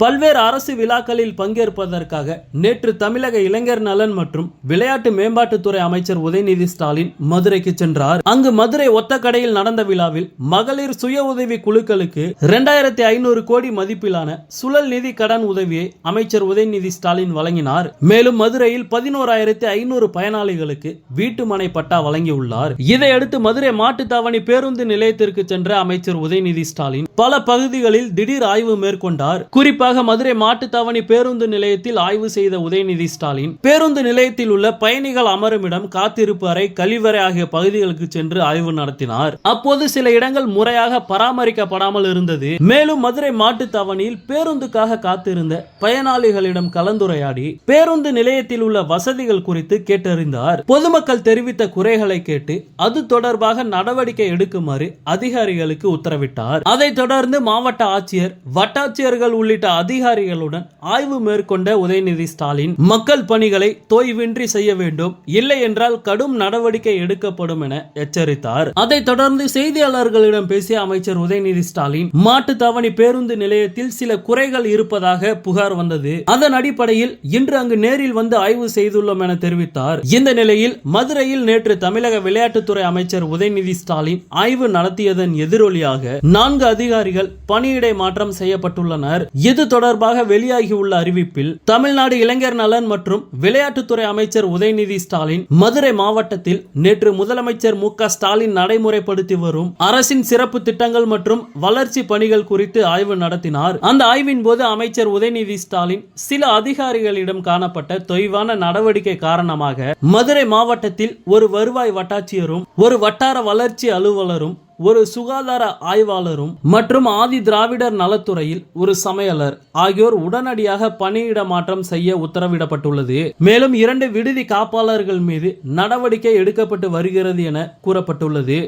பல்வேறு அரசு விழாக்களில் பங்கேற்பதற்காக நேற்று தமிழக இளைஞர் நலன் மற்றும் விளையாட்டு மேம்பாட்டுத்துறை அமைச்சர் உதயநிதி ஸ்டாலின் மதுரைக்கு சென்றார். அங்கு மதுரை ஒத்தக்கடையில் நடந்த விழாவில் மகளிர் சுய உதவி குழுக்களுக்கு இரண்டாயிரத்தி ஐநூறு கோடி மதிப்பிலான சுழல் நிதி கடன் உதவியை அமைச்சர் உதயநிதி ஸ்டாலின் வழங்கினார். மேலும் மதுரையில் பதினோராயிரத்தி ஐநூறு பயனாளிகளுக்கு வீட்டு மனை பட்டா வழங்கியுள்ளார். இதையடுத்து மதுரை மாட்டுத்தாவணி பேருந்து நிலையத்திற்கு சென்ற அமைச்சர் உதயநிதி ஸ்டாலின் பல பகுதிகளில் திடீர் ஆய்வு மேற்கொண்டார். குறிப்பாக மதுரை மாட்டுத்தாவணி பேருந்து நிலையத்தில் ஆய்வு செய்த உதயநிதி ஸ்டாலின் பேருந்து நிலையத்தில் உள்ள பயணிகள் அமரும் இடம் காத்திருப்பு அறை கழிவறை ஆகிய பகுதிகளுக்கு சென்று ஆய்வு நடத்தினார். அப்போது சில இடங்கள் முறையாக பராமரிக்கப்படாமல் இருந்தது. மேலும் மதுரை மாட்டுத்தாவணியில் பேருந்துக்காக காத்திருந்த பயனாளிகளிடம் கலந்துரையாடி பேருந்து நிலையத்தில் உள்ள வசதிகள் குறித்து கேட்டறிந்தார். பொதுமக்கள் தெரிவித்த குறைகளை கேட்டு அது தொடர்பாக நடவடிக்கை எடுக்குமாறு அதிகாரிகளுக்கு உத்தரவிட்டார். அதைத் தொடர்ந்து மாவட்ட ஆட்சியர் வட்டாட்சியர்கள் உள்ளிட்ட அதிகாரிகளுடன் ஆய்வு மேற்கொண்ட உதயநிதி ஸ்டாலின் மக்கள் பணிகளை தோய்வின்றி செய்ய வேண்டும் இல்லை என்றால் கடும் நடவடிக்கை எடுக்கப்படும் என எச்சரித்தார். அதைத் தொடர்ந்து செய்தியாளர்களிடம் பேசிய அமைச்சர் உதயநிதி ஸ்டாலின் மாட்டுத்தாவணி பேருந்து நிலையத்தில் சில குறைகள் இருப்பதாக புகார் வந்தது. அதன் அடிப்படையில் இன்று அங்கு நேரில் வந்து ஆய்வு செய்துள்ளோம் என தெரிவித்தார். இந்த நிலையில் மதுரையில் நேற்று தமிழக விளையாட்டுத்துறை அமைச்சர் உதயநிதி ஸ்டாலின் ஆய்வு நடத்தியதன் எதிரொலியாக நான்கு அதிகாரிகள் பணியிடை மாற்றம் செய்யப்பட்டுள்ளனர். இது தொடர்பாக வெளியாகியுள்ள அறிவிப்பில் தமிழ்நாடு இளைஞர் நலன் மற்றும் விளையாட்டுத்துறை அமைச்சர் உதயநிதி ஸ்டாலின் மதுரை மாவட்டத்தில் நேற்று முதலமைச்சர் மு ஸ்டாலின் நடைமுறைப்படுத்தி வரும் அரசின் சிறப்பு திட்டங்கள் மற்றும் வளர்ச்சி பணிகள் குறித்து ஆய்வு நடத்தினார். அந்த ஆய்வின் போது அமைச்சர் உதயநிதி ஸ்டாலின் சில அதிகாரிகளிடம் காணப்பட்ட தொய்வான நடவடிக்கை காரணமாக மதுரை மாவட்டத்தில் ஒரு வருவாய் வட்டாட்சியரும் ஒரு வட்டார வளர்ச்சி அலுவலரும் ஒரு சுகாதார ஆய்வாளரும் மற்றும் ஆதி திராவிடர் நலத்துறையில் ஒரு சமையலர் ஆகியோர் உடனடியாக பணியிட மாற்றம் செய்ய உத்தரவிடப்பட்டுள்ளது. மேலும் இரண்டு விடுதி காப்பாளர்கள் மீது நடவடிக்கை எடுக்கப்பட்டு வருகிறது என கூறப்பட்டுள்ளது.